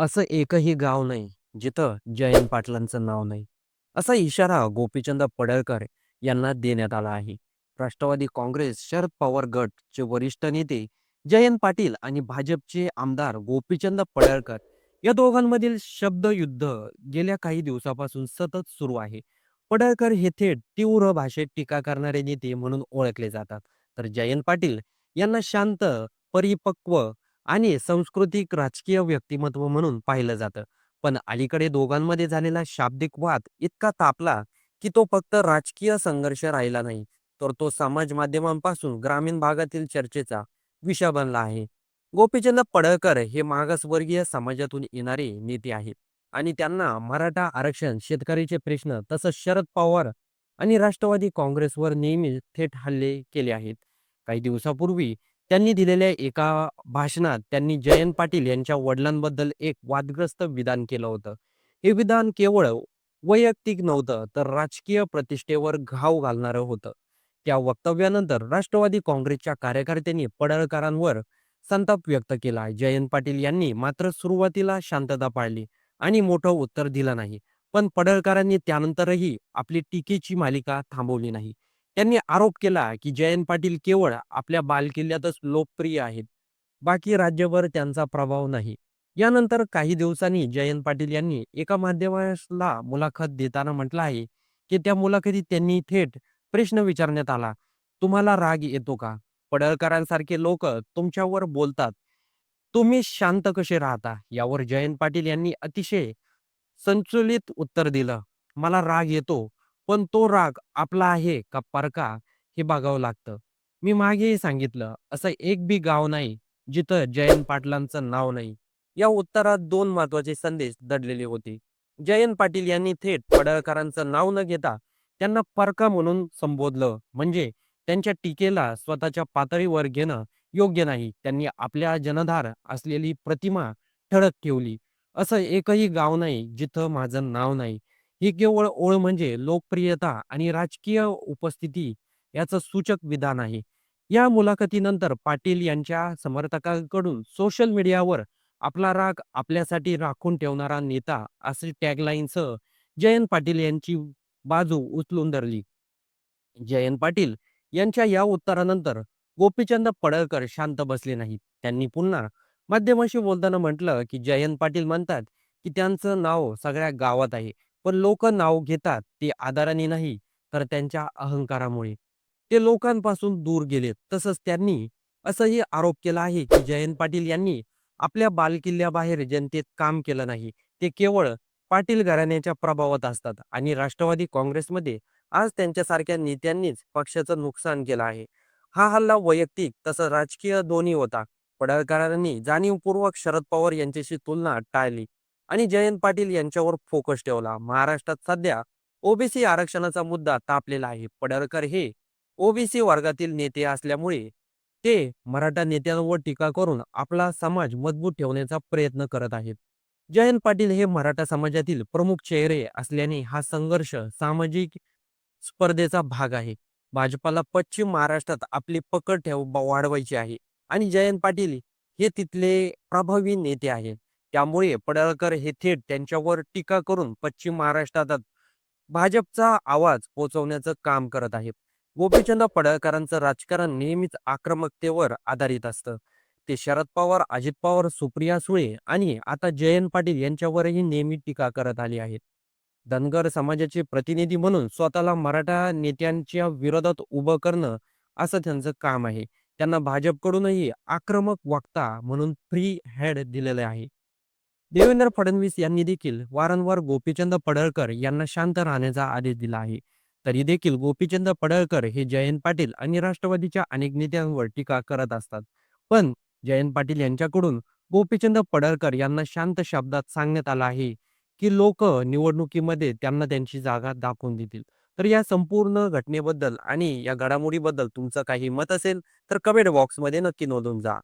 असं एकही गाव नाही जिथं जयंत पाटलांचं नाव नाही. असा इशारा गोपीचंद पडळकर यांना देण्यात आला आहे. राष्ट्रवादी काँग्रेस शरद पवार गटचे वरिष्ठ नेते जयंत पाटील आणि भाजपचे आमदार गोपीचंद पडळकर या दोघांमधील शब्दयुद्ध गेल्या काही दिवसापासून सतत सुरू आहे. पडळकर हे थेट तीव्र भाषेत टीका करणारे नेते म्हणून ओळखले जातात. तर जयंत पाटील यांना शांत परिपक्व आणि सांस्कृतिक राजकीय व्यक्तिमत्व म्हणून पाहिलं जातं. पण अलीकडे दोघांमध्ये झालेला शाब्दिक वाद इतका तापला की तो फक्त राजकीय संघर्ष राहिला नाही तर तो समाज माध्यमांपासून ग्रामीण भागातील चर्चेचा विषय बनला आहे. गोपीचंद पडळकर हे मागासवर्गीय समाजातून येणारे नेते आहेत आणि त्यांना मराठा आरक्षण शेतकरीचे प्रश्न तसंच शरद पवार आणि राष्ट्रवादी काँग्रेसवर नेहमी थेट हल्ले केले आहेत. काही दिवसापूर्वी त्यांनी दिलेल्या एका भाषणात त्यांनी जयंत पाटील यांच्या वडिलांबद्दल एक वादग्रस्त विधान केलं होतं. हे विधान केवळ वैयक्तिक नव्हतं तर राजकीय प्रतिष्ठेवर घाव घालणारं होतं. त्या वक्तव्यानंतर राष्ट्रवादी काँग्रेसच्या कार्यकर्त्यांनी पडळकरांवर संताप व्यक्त केला. जयंत पाटील यांनी मात्र सुरुवातीला शांतता पाळली आणि मोठं उत्तर दिलं नाही. पण पडळकरांनी त्यानंतरही आपली टीकेची मालिका थांबवली नाही. त्यांनी आरोप केला की जयंत पाटील केवळ आपल्या बालकिल्ल्यातच लोकप्रिय आहेत. बाकी राज्यभर त्यांचा प्रभाव नाही. यानंतर काही दिवसांनी जयंत पाटील यांनी एका माध्यमाला मुलाखत देताना म्हटलं आहे की त्या मुलाखतीत त्यांनी थेट प्रश्न विचारण्यात आला तुम्हाला राग येतो का? पडळकरांसारखे लोक तुमच्यावर बोलतात. तुम्ही शांत कसे राहता? यावर जयंत पाटील यांनी अतिशय संचलित उत्तर दिलं मला राग येतो. पण तो राग आपला आहे का परका हे बघावं लागतं. मी मागेही सांगितलं असं एक बी गाव नाही जिथं जयंत पाटलांचं नाव नाही. या उत्तरात दोन महत्त्वाचे संदेश दडलेले होते. जयंत पाटील यांनी थेट पडळकरांचं नाव न घेता त्यांना परका म्हणून संबोधलं. म्हणजे त्यांच्या टीकेला स्वतःच्या पातळीवर घेणं योग्य नाही. त्यांनी आपल्या जनधार असलेली प्रतिमा ठळक ठेवली. असं एकही गाव नाही जिथं माझं नाव नाही. ही केवळ ओळ म्हणजे लोकप्रियता आणि राजकीय उपस्थिती याचं सूचक विधान आहे. या मुलाखतीनंतर पाटील यांच्या समर्थकांकडून सोशल मीडियावर आपला राग आपल्यासाठी राखून ठेवणारा नेता असे टॅगलाईनसह जयंत पाटील यांची बाजू उचलून धरली. जयंत पाटील यांच्या या उत्तरानंतर गोपीचंद पडळकर शांत बसले नाहीत. त्यांनी पुन्हा माध्यमाशी बोलताना म्हटलं की जयंत पाटील म्हणतात की त्यांचं नाव सगळ्या गावात आहे. पण लोक नाव घेतात ते आदाराने नाही तर त्यांच्या अहंकारामुळे. ते लोकांपासून दूर गेलेत. तसंच त्यांनी असंही आरोप केला आहे की जयंत पाटील यांनी आपल्या बालकिल्ल्याबाहेर जनतेत काम केलं नाही. ते केवळ पाटील घराण्याच्या प्रभावात असतात आणि राष्ट्रवादी काँग्रेसमध्ये आज त्यांच्यासारख्या नेत्यांनीच पक्षाचं नुकसान केलं आहे. हा हल्ला वैयक्तिक तसं राजकीय दोन्ही होता. पडळकरांनी जाणीवपूर्वक शरद पवार यांच्याशी तुलना टाळली. आणि जयंत पाटील यांच्यावर फोकस ठेवला. महाराष्ट्रात सध्या ओबीसी आरक्षणाचा मुद्दा तापलेला आहे. पडळकर हे ओबीसी वर्गातील नेते असल्यामुळे ते मराठा नेत्यांवर टीका करून आपला समाज मजबूत ठेवण्याचा प्रयत्न करत आहेत. जयंत पाटील हे मराठा समाजातील प्रमुख चेहरे असल्याने हा संघर्ष सामाजिक स्पर्धेचा भाग आहे. भाजपाला पश्चिम महाराष्ट्रात आपली पकड ठेव वाढवायची आहे आणि जयंत पाटील हे तिथले प्रभावी नेते आहेत. त्यामुळे पडळकर हे थेट त्यांच्यावर टीका करून पश्चिम महाराष्ट्रात भाजपचा आवाज पोहोचवण्याचं काम करत आहेत. गोपीचंद पडळकरांचं राजकारण नेहमीच आक्रमकतेवर आधारित असतं. ते शरद पवार अजित पवार सुप्रिया सुळे आणि आता जयंत पाटील यांच्यावरही नेहमी टीका करत आली आहेत. धनगर समाजाचे प्रतिनिधी म्हणून स्वतःला मराठा नेत्यांच्या विरोधात उभं करणं असं त्यांचं काम आहे. त्यांना भाजपकडूनही आक्रमक वक्ता म्हणून फ्री हॅड दिलेले आहे. देवेंद्र फडणवीस यांनी देखील वारंवार गोपीचंद पडळकर यांना शांत राहण्याचा आदेश दिला आहे. तरी देखील गोपीचंद पडळकर हे जयंत पाटील आणि राष्ट्रवादीच्या अनेक नेत्यांवर टीका करत असतात. पण जयंत पाटील यांच्याकडून गोपीचंद पडळकर यांना शांत शब्दात सांगण्यात आलं आहे की लोक निवडणुकीमध्ये त्यांना त्यांची जागा दाखवून देतील. तर या संपूर्ण घटनेबद्दल आणि या घडामोडीबद्दल तुमचं काही मत असेल तर कमेंट बॉक्समध्ये नक्की नोंदवून जा.